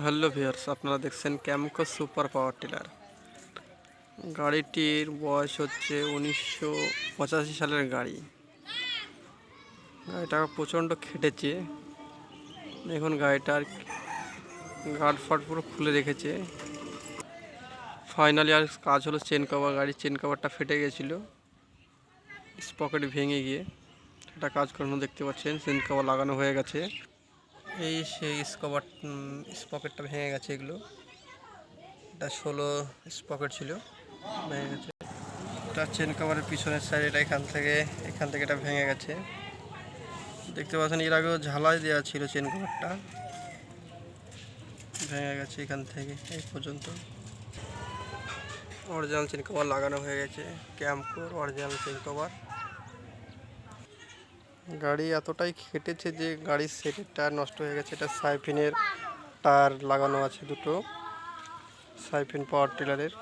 Hello viewers, আপনারা দেখছেন ক্যামকো super power tiller গাড়িটির বয়স হচ্ছে উনিশশো পঁচাশি সালের গাড়ি। গাড়িটা প্রচণ্ড খেটেছে। এখন গাড়িটার গার্ড ফাট পুরো খুলে রেখেছে। ফাইনালি আর কাজ হলো চেন কভার গাড়ির চেন কভারটা ফেটে গেছিল। স্পকেট ভেঙে গিয়ে। এটা কাজ করানো দেখতে পাচ্ছেন চেন কভার লাগানো হয়ে গেছে। এই সেই স্কভার স্পকেটটা ভেঙে গেছে এগুলো। এটা ষোলো স্পকেট ছিল, ভেঙে গেছে। এটা চেন কভারের পিছনের সাইড এটা এখান থেকে এখান থেকে এটা ভেঙে গেছে। দেখতে পাচ্ছেন, এর আগেও ঝালাই দেওয়া ছিল চেন কভারটা ভেঙে গেছে এখান থেকে, এই পর্যন্ত। অরিজিনাল চেন কভার লাগানো হয়ে গেছে ক্যাম্পোর অরিজিনাল চেন কভার গাড়ি এতটাই খেটেছে যে গাড়ির সেটের টায়ার নষ্ট হয়ে গেছে। এটা সাইফিনের টায়ার লাগানো আছে দুটো, সাইফিন পাওয়ার টিলারের।